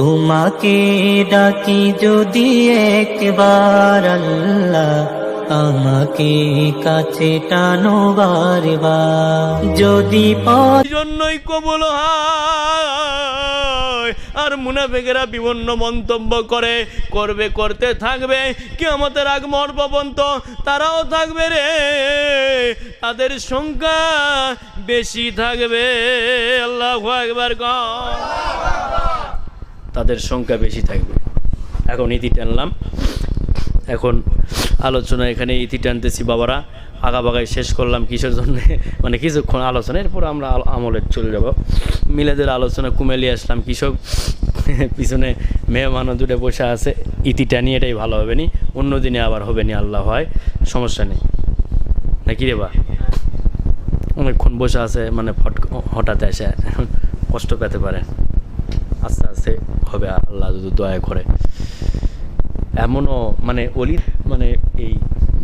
তোমাকে ডাকি যদি একবার আল্লাহ আমাকে কাছে টানো বারবার। যদি জন্যই কবুল আর মুনাফেকেরা বিভিন্ন মন্তব্য করে, করবে, করতে থাকবে। কি আমাদের আগমন পর্যন্ত তারাও থাকবে রে। তাদের সংখ্যা বেশি থাকবে। আল্লাহ একবার তাদের সংখ্যা বেশি থাকবে। এখন ইতি টানলাম। এখন আলোচনা এখানে ইতি টানতেছি, বাবারা। আগাবাগাই শেষ করলাম কিসের জন্য? মানে কিছুক্ষণ আলোচনা, এরপর আমরা আমলের চলে যাব। মিলেদের আলোচনা, কুমেলি আসলাম, কৃষক। পিছনে মেহমানও দূরে বসে আছে। ইতি টানি এটাই ভালো হবে নি। অন্য দিনে আবার হবে নি, আল্লাহ হয়। সমস্যা নেই। নাকি রে বা? অনেকক্ষণ বসে আছে মানে ফট হঠাৎ এসে কষ্ট পেতে পারে। আস্তে আস্তে হবে, আল্লাহ যদি দয়া করে। এমনও মানে অলি মানে এই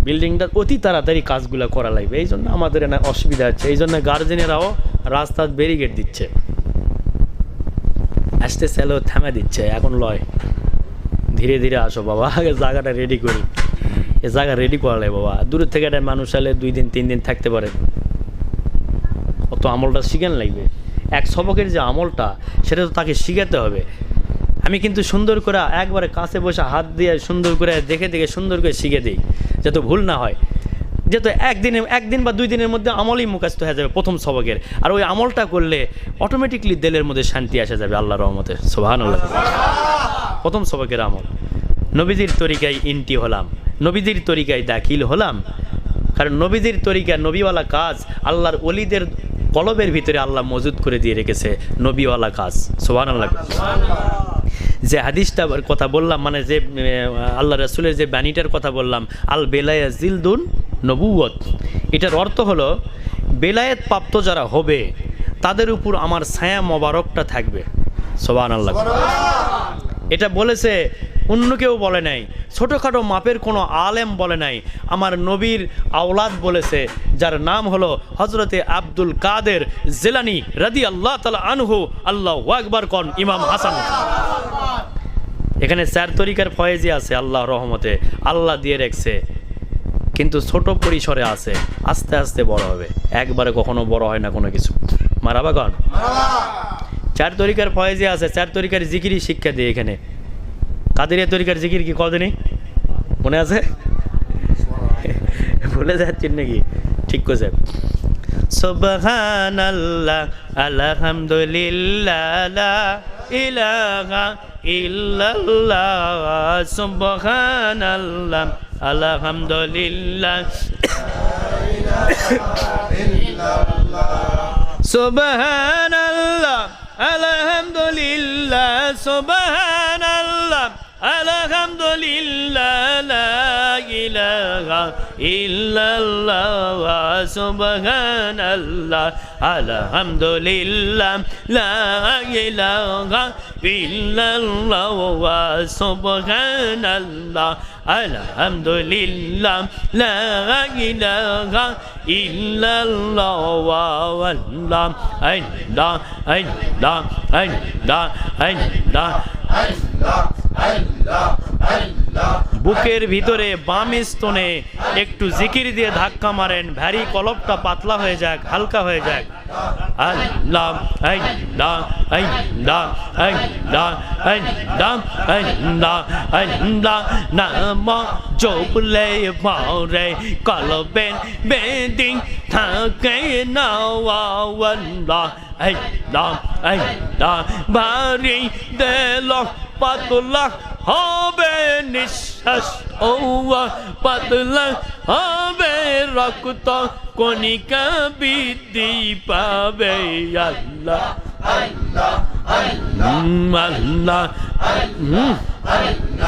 বিল্ডিংটা অতি তাড়াতাড়ি কাজগুলো করা লাগবে। এই জন্য আমাদের এখানে অসুবিধা হচ্ছে। এই জন্য গার্জেনেরাও রাস্তার ব্যারিকেড দিচ্ছে। আসতে স্যালো থামা দিচ্ছে। এখন লয়, ধীরে ধীরে আসো বাবা, আগে জায়গাটা রেডি করি। এ জায়গা রেডি করা লাগে বাবা। দূরের থেকে একটা মানুষ এলে দুই দিন, তিন দিন থাকতে পারে। অত আমলটা শিখেন লাগবে। এক সবকের যে আমলটা, সেটা তো তাকে শিখাতে হবে। আমি কিন্তু সুন্দর করে একবারে কাছে বসে হাত দিয়ে সুন্দর করে দেখে দেখে সুন্দর করে শিখে দিই, যাতে ভুল না হয়। যেহেতু একদিনে, একদিন বা দুই দিনের মধ্যে আমলই মুখাস্ত হয়ে যাবে প্রথম সবকের। আর ওই আমলটা করলে অটোমেটিকলি দেলের মধ্যে শান্তি আসা যাবে আল্লাহ রহমতে। সোহান প্রথম সবকের আমল। নবীজির তরিকায় ইনটি হলাম। নবীজির তরিকায় দাখিল হলাম। কারণ নবীজির তরিকা, নবীওয়ালা কাজ আল্লাহর অলিদের কলবের ভিতরে আল্লাহ মজুদ করে দিয়ে রেখেছে নবীওয়ালা কাজ। সোহান আল্লাহ যে হাদিসটা কথা বললাম মানে যে আল্লাহ রসুলের যে বাণীটার কথা বললাম আল বেলায়া জিলদুন নবুয়ত এটার অর্থ হলো বেলায়েত প্রাপ্ত যারা হবে তাদের উপর আমার ছায়া মোবারকটা থাকবে। সোবান আল্লাহ এটা বলেছে অন্য কেউ বলে নাই। ছোটোখাটো মাপের কোনো আলেম বলে নাই। আমার নবীর আওলাদ বলেছে যার নাম হলো হজরতে আব্দুল কাদের জেলানি রাদি আল্লাহ তালা আনহু। আল্লাহ আকবর কন ইমাম হাসান। এখানে চার তরিকার ফয়েজি আছে আল্লাহ রহমতে। আল্লাহ দিয়ে রেখছে কিন্তু ছোট পরিসরে আছে আস্তে আস্তে বড় হবে। একবারে কখনো বড় হয় না কোনো কিছু। মারাবা কন? চার তরিকার ফয়েজি আছে চার তরিকার জিকিরই শিক্ষা দিয়ে এখানে। কাদেরিয়া তরিকার জিকির কি? কদিনই মনে আছে? বলে যাচ্ছেন নাকি? ঠিক করছে সুবহান আল্লাহ আলহামদুলিল্লাহ ইলাহা ইল্লাল্লাহ সুবহান আল্লাহ আলহামদুলিল্লাহ। সুবহান আল্লাহ আলহামদুলিল্লাহ সুবহান الحمد لله لا إله إلا الله سبحان الله الحمد لله لا إله إلا الله سبحان الله الحمد لله لا إله إلا الله والله أين لا أين لا أين لا لا لا বুকের ভিতরে বাম স্তনে একটু জিকির দিয়ে ধাক্কা মারেন ভারী কলপটা পাতলা হয়ে যাক, হালকা হয়ে যাক। ভারী দে পাতলা হবে নিঃশ্বাস ওয়া পাতলা হবে রক্ত কণিকা বৃদ্ধি পাবে আল্লাহ আল্লাহ আল্লাহ হুম।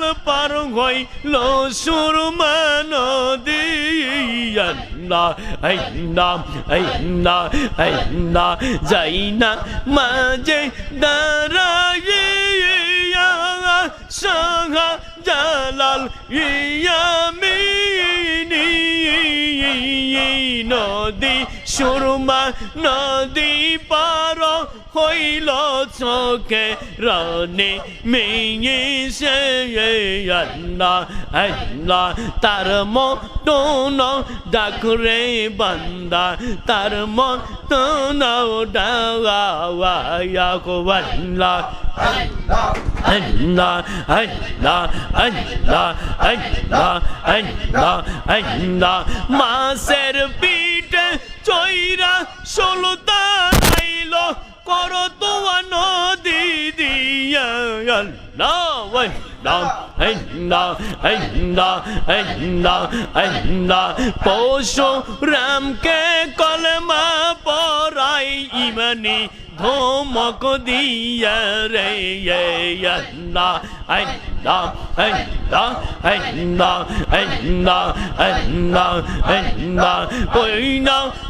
জালাল পার হইল সুরমা নদী আল্লাহ আল্লাহ আল্লাহ আল্লাহ যাই না মাঝে দাঁড়াইয়া সাহা জালাল ইয়ামিনী নদী সুরমা, নদী পার হইল চোখে রানে মেয়ে সে আল্লাহ আল্লাহ। তার মতন ডাকরে বান্দা তার মতন ডাওয়া আল্লাহ। Allah, Allah, Allah, Allah, Allah, Allah, মাসের পিঠে চৈরা সুলতান আইল। কর তোয়া নদী দিয়া। আল্লাহ আল্লাহ আল্লাহ পশু রামকে কলমা পরাই ইমানি ধমক দিয়া রে আল্লাহ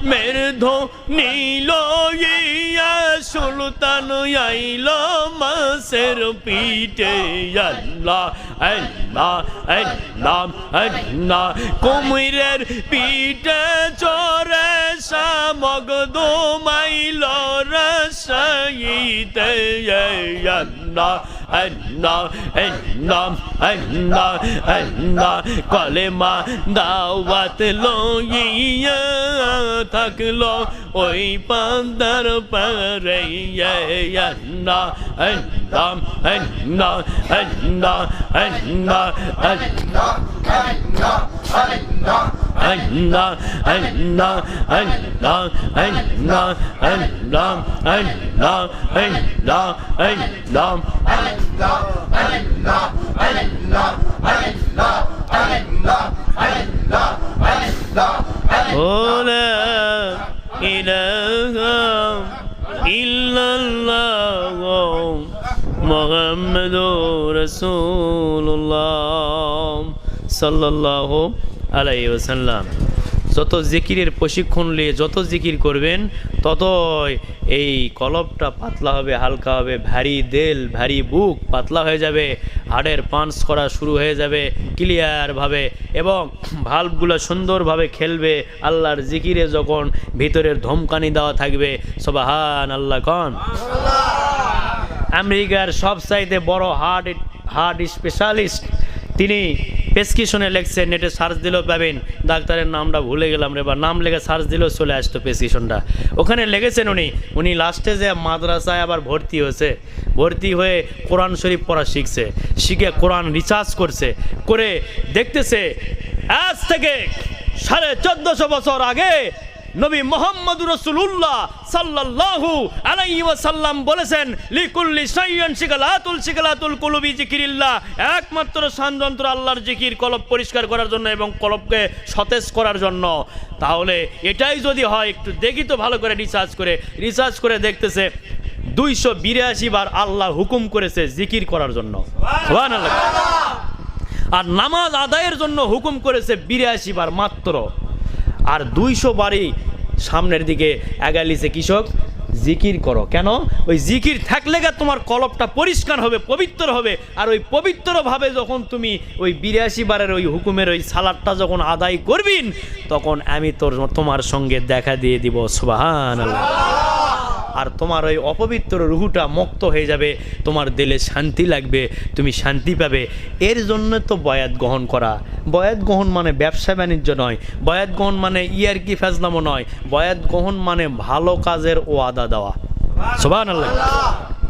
মের ধো নীল ইয়া, সুলতান আইল মাসের পিঠে আল্লাহ আল্লাহ আল্লাহ আল্লাহ কুমিরের পিঠে চরে সামগ দোমাইল রসাইতে আল্লাহ আল্লাহ আল্লাহ আল্লাহ আল্লাহ কলেমা দাওয়াত লইয়া থাকল ওই পান্দার পারে আল্লাহ আল্লাহ আল্লাহ আল্লাহ আল্লাহ আল্লাহ Allah, Allah, Allah, Allah, Allah, Allah, Allah, Allah. Oh, la ilaha illallah Muhammadur Rasulullah সাল্লাহ আলাই ওসাল্লাম যত জিকিরের প্রশিক্ষণ নিয়ে যত জিকির করবেন, ততই এই কলবটা পাতলা হবে, হালকা হবে, ভারী দেল, ভারী বুক পাতলা হয়ে যাবে, হাড়ের পাঞ্চ করা শুরু হয়ে যাবে ক্লিয়ারভাবে এবং ভাল্বগুলো সুন্দরভাবে খেলবে, আল্লাহর জিকিরে যখন ভিতরের ধমকানি দেওয়া থাকবে সবাহান আল্লাহ কন। আমেরিকার সব চাইতে বড় হার্ট হার্ট স্পেশালিস্ট তিনি প্রেসক্রিপশনে লেখছেন নেটে সার্চ দিলেও পাবেন ডাক্তারের নামটা ভুলে গেলাম রে বা, নাম লেগে সার্চ দিলেও চলে আসতো প্রেসক্রিপশনটা ওখানে লেগেছেন উনি উনি লাস্টে যে মাদ্রাসায় আবার ভর্তি হয়েছে, ভর্তি হয়ে কোরআন শরীফ পড়া শিখছে, শিখে কোরআন রিচার্জ করছে, করে দেখতেছে, আজ থেকে সাড়ে চোদ্দশো বছর আগে নবী মোহাম্মদ রসুল্লাহ সাল্লাল্লাহু আলাইহি ওয়াসাল্লাম বলেছেন, লিকুল্লি সাইয়ান শিকালাতুল শিকালাতুল কুলুবি জিকিরিল্লাহ একমাত্র সানযন্ত্র আল্লাহর জিকির, কলব পরিষ্কার করার জন্য এবং কলবকে সতেজ করার জন্য। তাহলে এটাই যদি হয়, একটু দেখি তো ভালো করে রিসার্চ করে। রিসার্চ করে দেখতেছে, দুইশো বিরাশি বার আল্লাহ হুকুম করেছে জিকির করার জন্য। আর নামাজ আদায়ের জন্য হুকুম করেছে বিরাশি বার মাত্র। আর দুইশো বাড়ি সামনের দিকে এগালিছে কৃষক, জিকির করো। কেন? ওই জিকির থাকলে গা তোমার কলপটা পরিষ্কার হবে, পবিত্র হবে। আর ওই পবিত্রভাবে যখন তুমি ওই বিরাশি বারের ওই হুকুমের ওই সালাদটা যখন আদায় করবিন, তখন আমি তোর তোমার সঙ্গে দেখা দিয়ে দিব। সুবাহান আর তোমার ওই অপবিত্র রুহুটা মুক্ত হয়ে যাবে, তোমার দিলে শান্তি লাগবে, তুমি শান্তি পাবে। এর জন্য তো বয়াত গ্রহণ করা। বয়াত গ্রহণ মানে ব্যবসা বাণিজ্য নয়। বয়াত গ্রহণ মানে ইয়ার কি ফেজলামো নয়। বয়াত গ্রহণ মানে ভালো কাজের ওয়াদা দেওয়া। সোবান আল্লাহ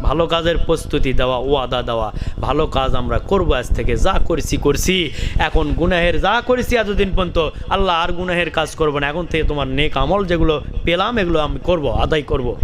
ভালো কাজের প্রস্তুতি দেওয়া, ওয়াদা দেওয়া। ভালো কাজ আমরা করব আজ থেকে। যা করছি করছি। এখন গুনাহের যা করেছি এতদিন পর্যন্ত আল্লাহ আর গুনাহের কাজ করব না। এখন থেকে তোমার নেক আমল যেগুলো পেলাম, এগুলো আমি করব, আদায় করব।